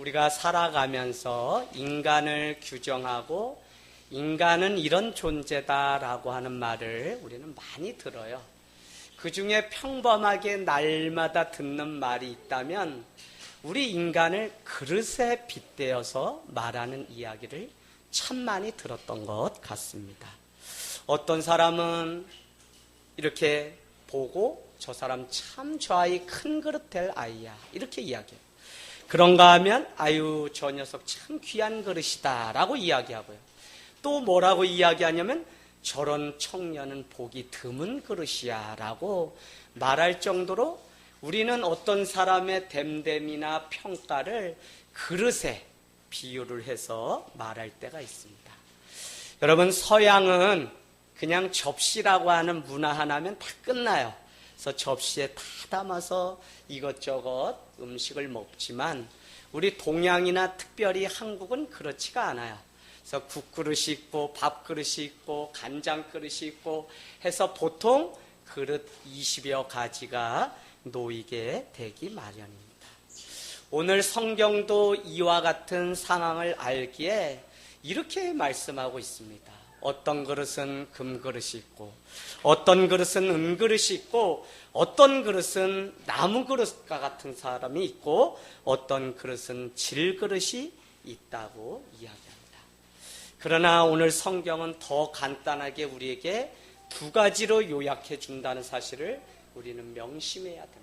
우리가 살아가면서 인간을 규정하고 인간은 이런 존재다라고 하는 말을 우리는 많이 들어요. 그 중에 평범하게 날마다 듣는 말이 있다면 우리 인간을 그릇에 빗대어서 말하는 이야기를 참 많이 들었던 것 같습니다. 어떤 사람은 이렇게 보고 저 사람 참저 아이 큰 그릇 될 아이야. 이렇게 이야기해요. 그런가 하면 아유 저 녀석 참 귀한 그릇이다 라고 이야기하고요. 또 뭐라고 이야기하냐면 저런 청년은 복이 드문 그릇이야 라고 말할 정도로 우리는 어떤 사람의 됨됨이나 평가를 그릇에 비유를 해서 말할 때가 있습니다. 여러분 서양은 그냥 접시라고 하는 문화 하나면 다 끝나요. 그래서 접시에 다 담아서 이것저것 음식을 먹지만 우리 동양이나 특별히 한국은 그렇지가 않아요. 그래서 국그릇이 있고 밥그릇이 있고 간장그릇이 있고 해서 보통 그릇 20여 가지가 놓이게 되기 마련입니다. 오늘 성경도 이와 같은 상황을 알기에 이렇게 말씀하고 있습니다. 어떤 그릇은 금그릇이 있고, 어떤 그릇은 은그릇이 있고, 어떤 그릇은 나무 그릇과 같은 사람이 있고, 어떤 그릇은 질그릇이 있다고 이야기합니다. 그러나 오늘 성경은 더 간단하게 우리에게 두 가지로 요약해 준다는 사실을 우리는 명심해야 됩니다.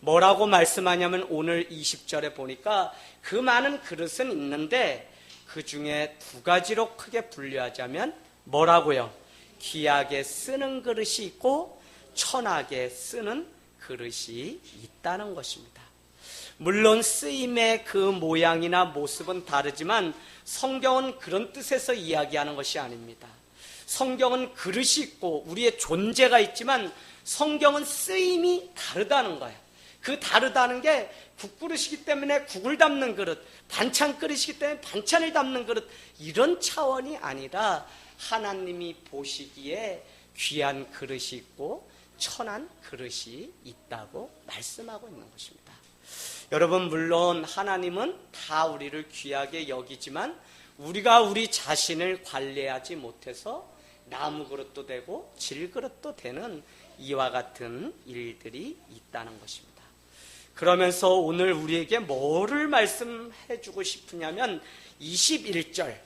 뭐라고 말씀하냐면 오늘 20절에 보니까 그 많은 그릇은 있는데 그 중에 두 가지로 크게 분류하자면 뭐라고요? 귀하게 쓰는 그릇이 있고 천하게 쓰는 그릇이 있다는 것입니다. 물론 쓰임의 그 모양이나 모습은 다르지만 성경은 그런 뜻에서 이야기하는 것이 아닙니다. 성경은 그릇이 있고 우리의 존재가 있지만 성경은 쓰임이 다르다는 거예요. 그 다르다는 게 국그릇이기 때문에 국을 담는 그릇, 반찬 그릇이기 때문에 반찬을 담는 그릇, 이런 차원이 아니라 하나님이 보시기에 귀한 그릇이 있고 천한 그릇이 있다고 말씀하고 있는 것입니다. 여러분, 물론 하나님은 다 우리를 귀하게 여기지만 우리가 우리 자신을 관리하지 못해서 나무 그릇도 되고 질 그릇도 되는 이와 같은 일들이 있다는 것입니다. 그러면서 오늘 우리에게 뭐를 말씀해 주고 싶으냐면 21절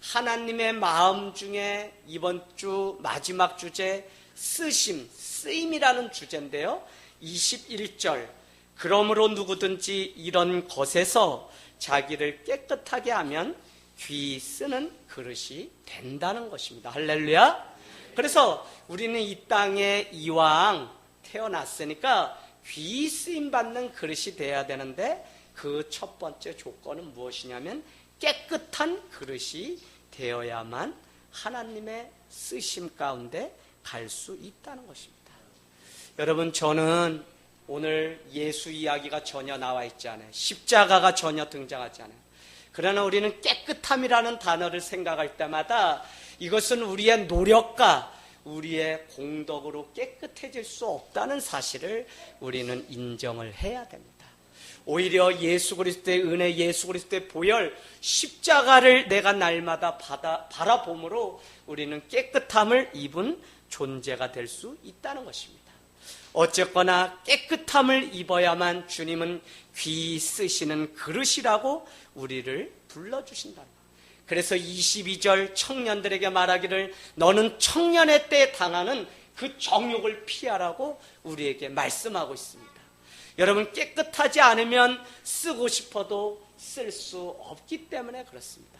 하나님의 마음 중에 이번 주 마지막 주제 쓰심, 쓰임이라는 주제인데요. 21절 그러므로 누구든지 이런 것에서 자기를 깨끗하게 하면 귀 쓰는 그릇이 된다는 것입니다. 할렐루야. 그래서 우리는 이 땅에 이왕 태어났으니까 귀 쓰임 받는 그릇이 돼야 되는데 그 첫 번째 조건은 무엇이냐면 깨끗한 그릇이 되어야만 하나님의 쓰심 가운데 갈 수 있다는 것입니다. 여러분 저는 오늘 예수 이야기가 전혀 나와 있지 않아요. 십자가가 전혀 등장하지 않아요. 그러나 우리는 깨끗함이라는 단어를 생각할 때마다 이것은 우리의 노력과 우리의 공덕으로 깨끗해질 수 없다는 사실을 우리는 인정을 해야 됩니다. 오히려 예수 그리스도의 은혜, 예수 그리스도의 보혈, 십자가를 내가 날마다 받아, 바라봄으로 우리는 깨끗함을 입은 존재가 될 수 있다는 것입니다. 어쨌거나 깨끗함을 입어야만 주님은 귀 쓰시는 그릇이라고 우리를 불러주신다. 그래서 22절 청년들에게 말하기를 너는 청년의 때 당하는 그 정욕을 피하라고 우리에게 말씀하고 있습니다. 여러분 깨끗하지 않으면 쓰고 싶어도 쓸 수 없기 때문에 그렇습니다.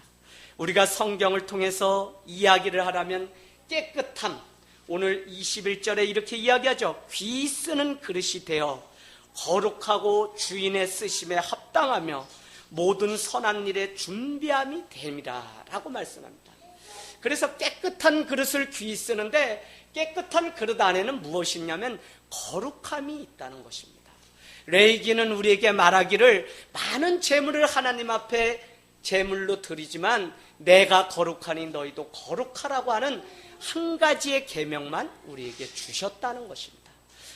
우리가 성경을 통해서 이야기를 하라면 깨끗함, 오늘 21절에 이렇게 이야기하죠. 귀 쓰는 그릇이 되어 거룩하고 주인의 쓰심에 합당하며 모든 선한 일에 준비함이 됨이라 라고 말씀합니다. 그래서 깨끗한 그릇을 귀 쓰는데 깨끗한 그릇 안에는 무엇이 있냐면 거룩함이 있다는 것입니다. 레이기는 우리에게 말하기를 많은 재물을 하나님 앞에 재물로 드리지만 내가 거룩하니 너희도 거룩하라고 하는 한 가지의 계명만 우리에게 주셨다는 것입니다.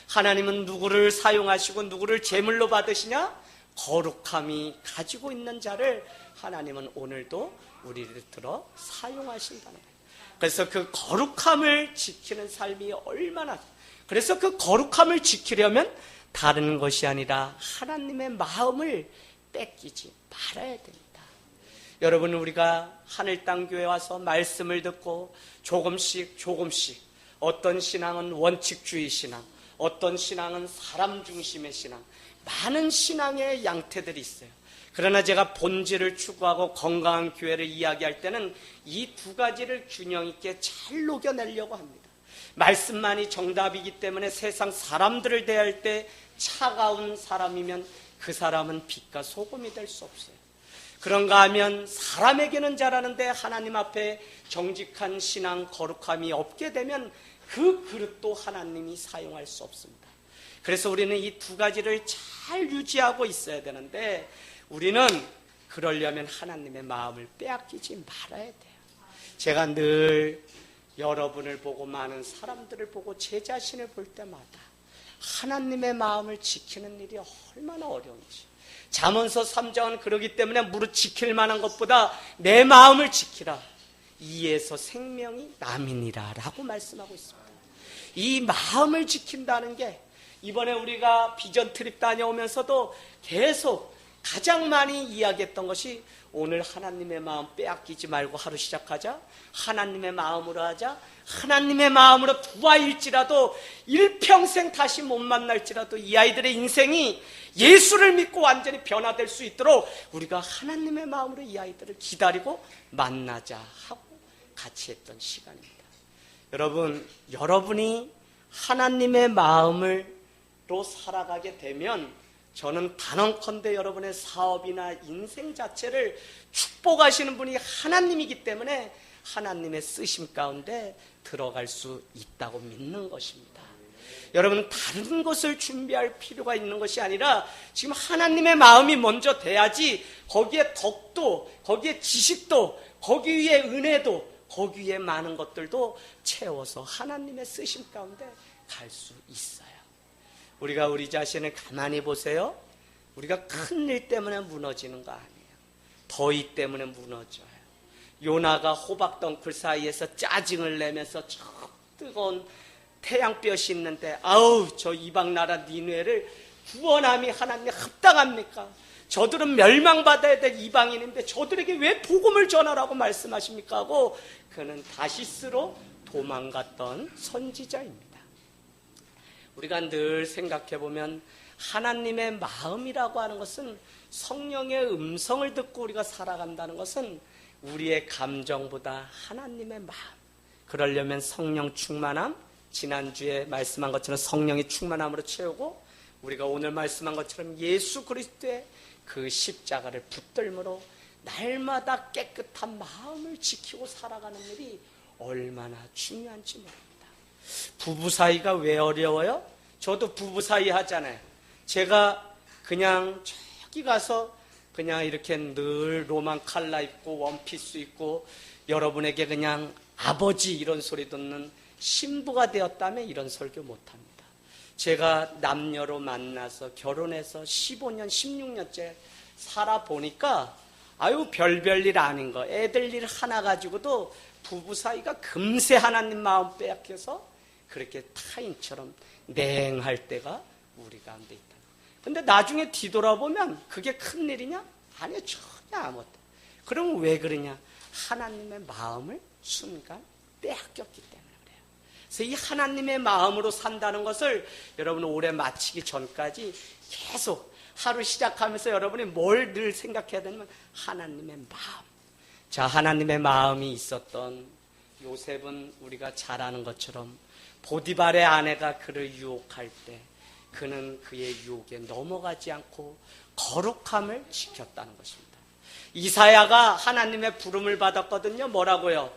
하나님은 누구를 사용하시고 누구를 제물로 받으시냐? 거룩함이 가지고 있는 자를 하나님은 오늘도 우리를 들어 사용하신다는 거예요. 그래서 그 거룩함을 지키는 삶이 얼마나 그래서 그 거룩함을 지키려면 다른 것이 아니라 하나님의 마음을 뺏기지 말아야 됩니다. 여러분 우리가 하늘 땅 교회 와서 말씀을 듣고 조금씩 조금씩 어떤 신앙은 원칙주의 신앙, 어떤 신앙은 사람 중심의 신앙, 많은 신앙의 양태들이 있어요. 그러나 제가 본질을 추구하고 건강한 교회를 이야기할 때는 이 두 가지를 균형 있게 잘 녹여내려고 합니다. 말씀만이 정답이기 때문에 세상 사람들을 대할 때 차가운 사람이면 그 사람은 빛과 소금이 될 수 없어요. 그런가 하면 사람에게는 잘하는데 하나님 앞에 정직한 신앙 거룩함이 없게 되면 그 그릇도 하나님이 사용할 수 없습니다. 그래서 우리는 이 두 가지를 잘 유지하고 있어야 되는데 우리는 그러려면 하나님의 마음을 빼앗기지 말아야 돼요. 제가 늘 여러분을 보고 많은 사람들을 보고 제 자신을 볼 때마다 하나님의 마음을 지키는 일이 얼마나 어려운지. 잠언서 3장은 그러기 때문에 무릇 지킬 만한 것보다 내 마음을 지키라. 이에서 생명이 남이니라 라고 말씀하고 있습니다. 이 마음을 지킨다는 게 이번에 우리가 비전 트립 다녀오면서도 계속 가장 많이 이야기했던 것이 오늘 하나님의 마음 빼앗기지 말고 하루 시작하자. 하나님의 마음으로 하자. 하나님의 마음으로 두아일지라도 일평생 다시 못 만날지라도 이 아이들의 인생이 예수를 믿고 완전히 변화될 수 있도록 우리가 하나님의 마음으로 이 아이들을 기다리고 만나자 하고 같이 했던 시간입니다. 여러분, 여러분이 하나님의 마음으 로 살아가게 되면 저는 단언컨대 여러분의 사업이나 인생 자체를 축복하시는 분이 하나님이기 때문에 하나님의 쓰심 가운데 들어갈 수 있다고 믿는 것입니다. 여러분 다른 것을 준비할 필요가 있는 것이 아니라 지금 하나님의 마음이 먼저 돼야지 거기에 덕도 거기에 지식도 거기 위에 은혜도 거기 위에 많은 것들도 채워서 하나님의 쓰심 가운데 갈 수 있어요. 우리가 우리 자신을 가만히 보세요. 우리가 큰 일 때문에 무너지는 거 아니에요. 더위 때문에 무너져요. 요나가 호박 덩굴 사이에서 짜증을 내면서 저 뜨거운 태양볕이 있는데 아우 저 이방 나라 니누에를 구원함이 하나님에 합당합니까? 저들은 멸망받아야 될 이방인인데 저들에게 왜 복음을 전하라고 말씀하십니까? 하고 그는 다시스로 도망갔던 선지자입니다. 우리가 늘 생각해 보면 하나님의 마음이라고 하는 것은 성령의 음성을 듣고 우리가 살아간다는 것은 우리의 감정보다 하나님의 마음. 그러려면 성령 충만함, 지난주에 말씀한 것처럼 성령의 충만함으로 채우고 우리가 오늘 말씀한 것처럼 예수 그리스도의 그 십자가를 붙들므로 날마다 깨끗한 마음을 지키고 살아가는 일이 얼마나 중요한지 모릅니다. 부부 사이가 왜 어려워요? 저도 부부 사이 하잖아요. 제가 그냥 저기 가서 그냥 이렇게 늘 로만 칼라 입고 원피스 입고 여러분에게 그냥 아버지 이런 소리 듣는 신부가 되었다면 이런 설교 못합니다. 제가 남녀로 만나서 결혼해서 15년, 16년째 살아보니까 아유 별별 일 아닌 거 애들 일 하나 가지고도 부부 사이가 금세 하나님 마음 빼앗겨서 그렇게 타인처럼 냉할 때가 우리 가운데 있다. 근데 나중에 뒤돌아보면 그게 큰 일이냐? 아니요, 전혀 아무것도. 그럼 왜 그러냐? 하나님의 마음을 순간 빼앗겼기 때문에 그래요. 그래서 이 하나님의 마음으로 산다는 것을 여러분 올해 마치기 전까지 계속 하루 시작하면서 여러분이 뭘 늘 생각해야 되냐면 하나님의 마음. 자, 하나님의 마음이 있었던 요셉은 우리가 잘 아는 것처럼 보디발의 아내가 그를 유혹할 때 그는 그의 유혹에 넘어가지 않고 거룩함을 지켰다는 것입니다. 이사야가 하나님의 부름을 받았거든요. 뭐라고요?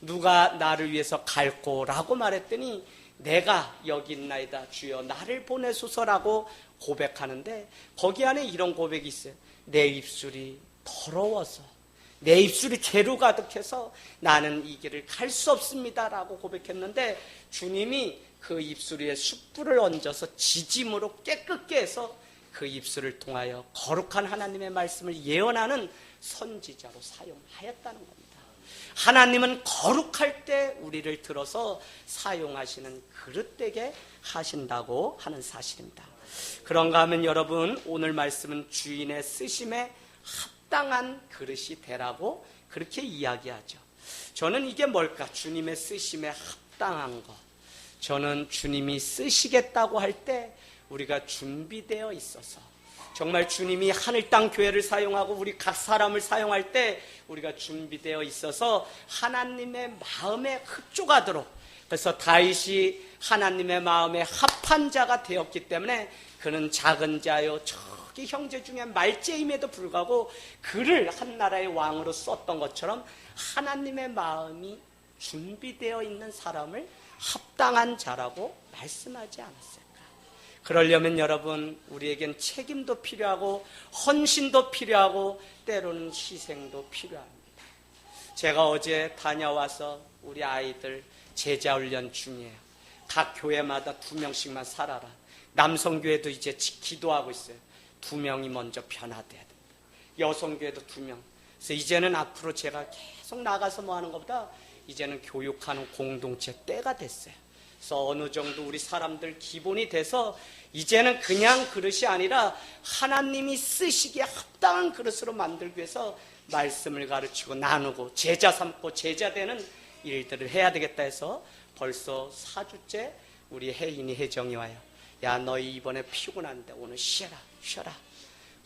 누가 나를 위해서 갈고라고 말했더니 내가 여기 있나이다 주여 나를 보내소서라고 고백하는데 거기 안에 이런 고백이 있어요. 내 입술이 더러워서 내 입술이 죄로 가득해서 나는 이 길을 갈 수 없습니다라고 고백했는데 주님이 그 입술 위에 숯불을 얹어서 지짐으로 깨끗게 해서 그 입술을 통하여 거룩한 하나님의 말씀을 예언하는 선지자로 사용하였다는 겁니다. 하나님은 거룩할 때 우리를 들어서 사용하시는 그릇되게 하신다고 하는 사실입니다. 그런가 하면 여러분 오늘 말씀은 주인의 쓰심에 합 당한 그릇이 되라고 그렇게 이야기하죠. 저는 이게 뭘까? 주님의 쓰심에 합당한 것. 저는 주님이 쓰시겠다고 할 때 우리가 준비되어 있어서 정말 주님이 하늘 땅 교회를 사용하고 우리 각 사람을 사용할 때 우리가 준비되어 있어서 하나님의 마음에 흡족하도록 그래서 다윗이 하나님의 마음에 합한 자가 되었기 때문에 그는 작은 자요 저기 형제 중에 말제임에도 불구하고 그를 한 나라의 왕으로 썼던 것처럼 하나님의 마음이 준비되어 있는 사람을 합당한 자라고 말씀하지 않았을까? 그러려면 여러분 우리에겐 책임도 필요하고 헌신도 필요하고 때로는 희생도 필요합니다. 제가 어제 다녀와서 우리 아이들 제자 훈련 중이에요. 각 교회마다 두 명씩만 살아라. 남성교회도 이제 기도하고 있어요. 두 명이 먼저 변화돼야 된다. 여성교회도 두 명. 그래서 이제는 앞으로 제가 계속 나가서 뭐 하는 것보다 이제는 교육하는 공동체 때가 됐어요. 그래서 어느 정도 우리 사람들 기본이 돼서 이제는 그냥 그릇이 아니라 하나님이 쓰시기에 합당한 그릇으로 만들기 위해서 말씀을 가르치고 나누고 제자 삼고 제자 되는 일들을 해야 되겠다 해서 벌써 4주째 우리 혜인이 혜정이 와요. 야 너희 이번에 피곤한데 오늘 쉬어라 쉬어라.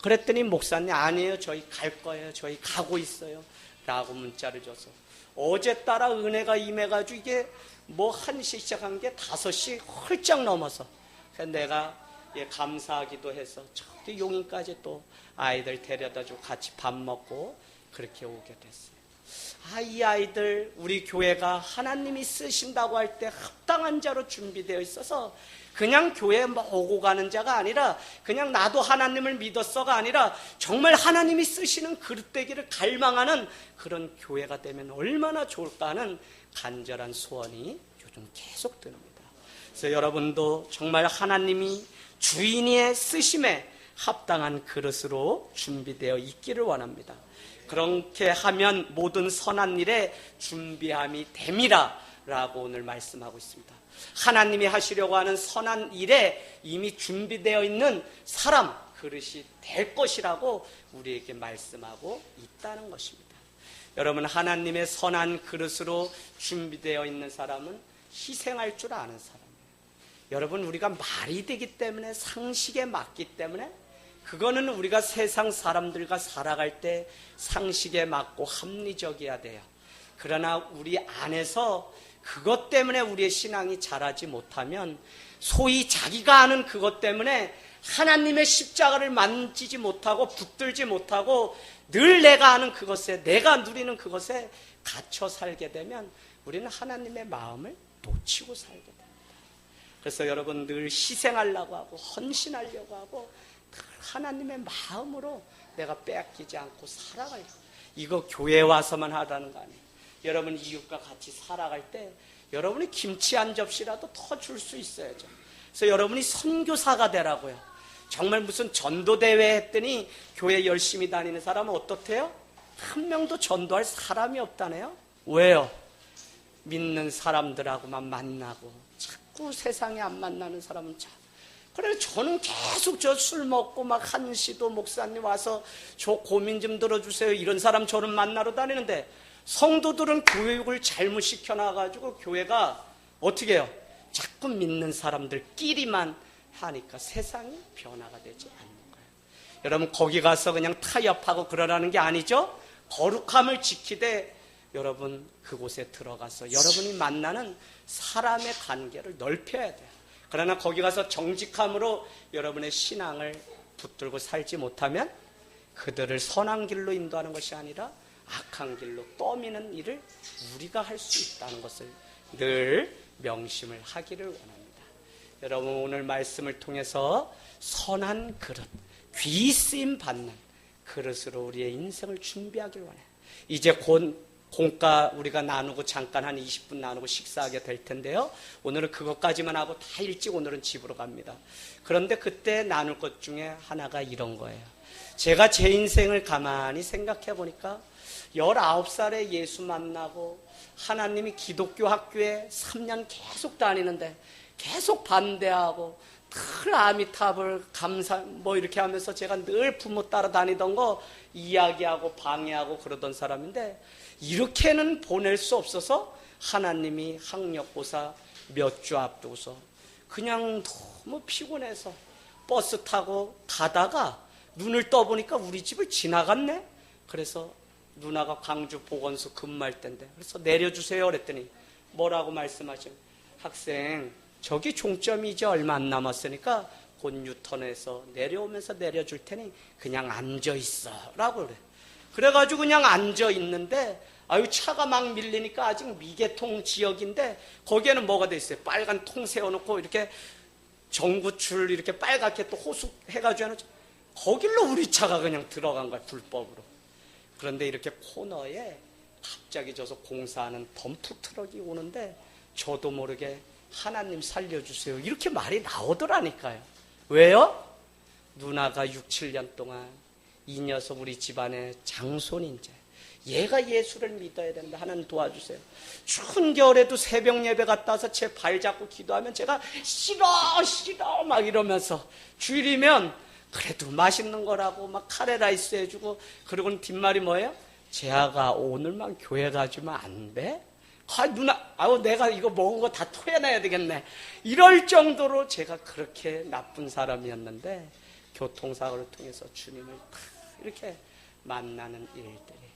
그랬더니 목사님 아니에요 저희 갈 거예요 저희 가고 있어요 라고 문자를 줘서 어제 따라 은혜가 임해가지고 이게 뭐 1시 시작한 게 5시 훌쩍 넘어서 그래서 내가 예, 감사하기도 해서 저기 용인까지 또 아이들 데려다 주고 같이 밥 먹고 그렇게 오게 됐어요. 아, 이 아이들 우리 교회가 하나님이 쓰신다고 할 때 합당한 자로 준비되어 있어서 그냥 교회 뭐 오고 가는 자가 아니라 그냥 나도 하나님을 믿었어가 아니라 정말 하나님이 쓰시는 그릇되기를 갈망하는 그런 교회가 되면 얼마나 좋을까 하는 간절한 소원이 요즘 계속 듭니다. 그래서 여러분도 정말 하나님이 주인의 쓰심에 합당한 그릇으로 준비되어 있기를 원합니다. 그렇게 하면 모든 선한 일에 준비함이 됨이라 라고 오늘 말씀하고 있습니다. 하나님이 하시려고 하는 선한 일에 이미 준비되어 있는 사람, 그릇이 될 것이라고 우리에게 말씀하고 있다는 것입니다. 여러분, 하나님의 선한 그릇으로 준비되어 있는 사람은 희생할 줄 아는 사람이에요. 여러분, 우리가 말이 되기 때문에 상식에 맞기 때문에 그거는 우리가 세상 사람들과 살아갈 때 상식에 맞고 합리적이어야 돼요. 그러나 우리 안에서 그것 때문에 우리의 신앙이 자라지 못하면 소위 자기가 아는 그것 때문에 하나님의 십자가를 만지지 못하고 붙들지 못하고 늘 내가 아는 그것에 내가 누리는 그것에 갇혀 살게 되면 우리는 하나님의 마음을 놓치고 살게 됩니다. 그래서 여러분 늘 희생하려고 하고 헌신하려고 하고 하나님의 마음으로 내가 빼앗기지 않고 살아가려고 이거 교회 와서만 하라는 거 아니에요. 여러분 이웃과 같이 살아갈 때 여러분이 김치 한 접시라도 더 줄 수 있어야죠. 그래서 여러분이 선교사가 되라고요. 정말 무슨 전도대회 했더니 교회 열심히 다니는 사람은 어떻대요? 한 명도 전도할 사람이 없다네요. 왜요? 믿는 사람들하고만 만나고 자꾸 세상에 안 만나는 사람은 참. 그래서 저는 계속 저 술 먹고 막 한시도 목사님 와서 저 고민 좀 들어주세요. 이런 사람 저는 만나러 다니는데 성도들은 교육을 잘못 시켜놔가지고 교회가 어떻게 해요? 자꾸 믿는 사람들끼리만 하니까 세상이 변화가 되지 않는 거예요. 여러분 거기 가서 그냥 타협하고 그러라는 게 아니죠. 거룩함을 지키되 여러분 그곳에 들어가서 여러분이 만나는 사람의 관계를 넓혀야 돼요. 그러나 거기 가서 정직함으로 여러분의 신앙을 붙들고 살지 못하면 그들을 선한 길로 인도하는 것이 아니라 악한 길로 떠미는 일을 우리가 할 수 있다는 것을 늘 명심을 하기를 원합니다. 여러분 오늘 말씀을 통해서 선한 그릇, 귀 쓰임 받는 그릇으로 우리의 인생을 준비하길 원해요. 이제 곧 공과 우리가 나누고 잠깐 한 20분 나누고 식사하게 될 텐데요. 오늘은 그것까지만 하고 다 일찍 오늘은 집으로 갑니다. 그런데 그때 나눌 것 중에 하나가 이런 거예요. 제가 제 인생을 가만히 생각해 보니까 19살에 예수 만나고 하나님이 기독교 학교에 3년 계속 다니는데 계속 반대하고 늘 아미탑을 감사 뭐 이렇게 하면서 제가 늘 부모 따라 다니던 거 이야기하고 방해하고 그러던 사람인데 이렇게는 보낼 수 없어서 하나님이 학력고사 몇 주 앞두고서 그냥 너무 피곤해서 버스 타고 가다가 눈을 떠보니까 우리 집을 지나갔네. 그래서 누나가 광주 보건소 근무할 때인데 그래서 내려주세요 그랬더니 뭐라고 말씀하시면 학생 저기 종점이 이제 얼마 안 남았으니까 곧 유턴해서 내려오면서 내려줄 테니 그냥 앉아 있어 라고 그래. 그래가지고 그냥 앉아 있는데 아유 차가 막 밀리니까 아직 미개통 지역인데 거기에는 뭐가 돼 있어요? 빨간 통 세워놓고 이렇게 전구줄 이렇게 빨갛게 또 호수 해가지고 하는 거길로 우리 차가 그냥 들어간 거야 불법으로. 그런데 이렇게 코너에 갑자기 저서 공사하는 덤프 트럭이 오는데 저도 모르게 하나님 살려주세요. 이렇게 말이 나오더라니까요. 왜요? 누나가 6, 7년 동안 이 녀석 우리 집안의 장손인제. 얘가 예수를 믿어야 된다. 하나님 도와주세요. 추운 겨울에도 새벽 예배 갔다 와서 제 발 잡고 기도하면 제가 싫어, 싫어, 막 이러면서 주일이면 그래도 맛있는 거라고 막 카레라이스 해주고 그리고는 뒷말이 뭐예요? 재아가 오늘만 교회 가주면 안 돼? 아, 누나, 아우, 내가 이거 먹은 거 다 토해놔야 되겠네. 이럴 정도로 제가 그렇게 나쁜 사람이었는데, 교통사고를 통해서 주님을 다 이렇게 만나는 일들이.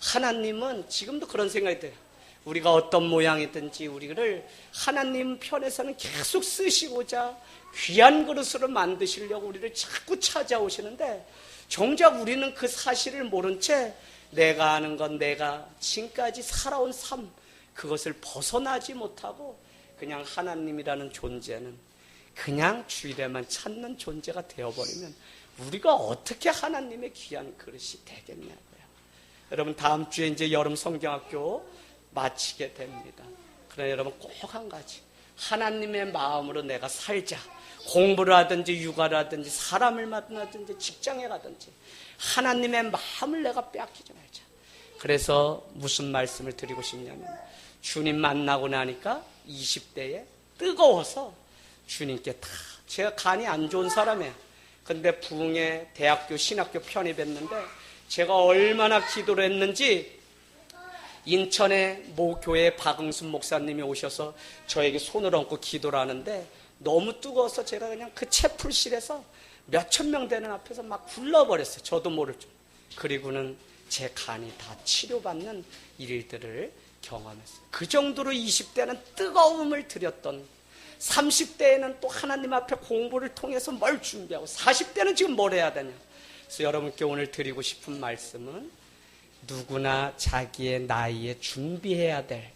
하나님은 지금도 그런 생각이 들어요. 우리가 어떤 모양이든지 우리를 하나님 편에서는 계속 쓰시고자 귀한 그릇으로 만드시려고 우리를 자꾸 찾아오시는데 정작 우리는 그 사실을 모른 채 내가 아는 건 내가 지금까지 살아온 삶 그것을 벗어나지 못하고 그냥 하나님이라는 존재는 그냥 주일에만 찾는 존재가 되어버리면 우리가 어떻게 하나님의 귀한 그릇이 되겠냐고요. 여러분 다음 주에 이제 여름 성경학교 마치게 됩니다. 그러나 여러분 꼭 한 가지 하나님의 마음으로 내가 살자. 공부를 하든지 육아를 하든지 사람을 만나든지 직장에 가든지 하나님의 마음을 내가 빼앗기지 말자. 그래서 무슨 말씀을 드리고 싶냐면 주님 만나고 나니까 20대에 뜨거워서 주님께 다 제가 간이 안 좋은 사람이에요. 근데 부흥에 대학교 신학교 편입했는데 제가 얼마나 기도를 했는지 인천의 모 교회 박응순 목사님이 오셔서 저에게 손을 얹고 기도를 하는데 너무 뜨거워서 제가 그냥 그 채플실에서 몇 천 명 되는 앞에서 막 굴러버렸어요. 저도 모를 줄. 그리고는 제 간이 다 치료받는 일들을 경험했어요. 그 정도로 20대는 뜨거움을 들였던 30대에는 또 하나님 앞에 공부를 통해서 뭘 준비하고 40대는 지금 뭘 해야 되냐. 그래서 여러분께 오늘 드리고 싶은 말씀은 누구나 자기의 나이에 준비해야 될,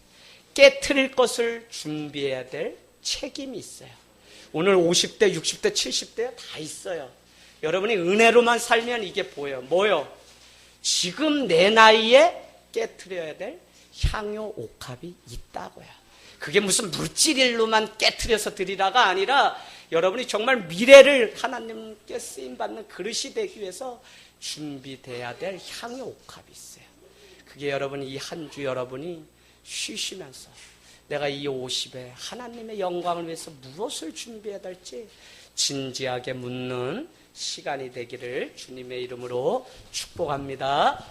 깨트릴 것을 준비해야 될 책임이 있어요. 오늘 50대, 60대, 70대 다 있어요. 여러분이 은혜로만 살면 이게 보여요. 뭐요? 지금 내 나이에 깨트려야 될 향유 옥합이 있다고요. 그게 무슨 물질일로만 깨트려서 드리라가 아니라 여러분이 정말 미래를 하나님께 쓰임 받는 그릇이 되기 위해서 준비돼야 될 향유 옥합이 있어요. 그게 여러분 이 한 주 여러분이 쉬시면서 내가 이 50에 하나님의 영광을 위해서 무엇을 준비해야 될지 진지하게 묻는 시간이 되기를 주님의 이름으로 축복합니다.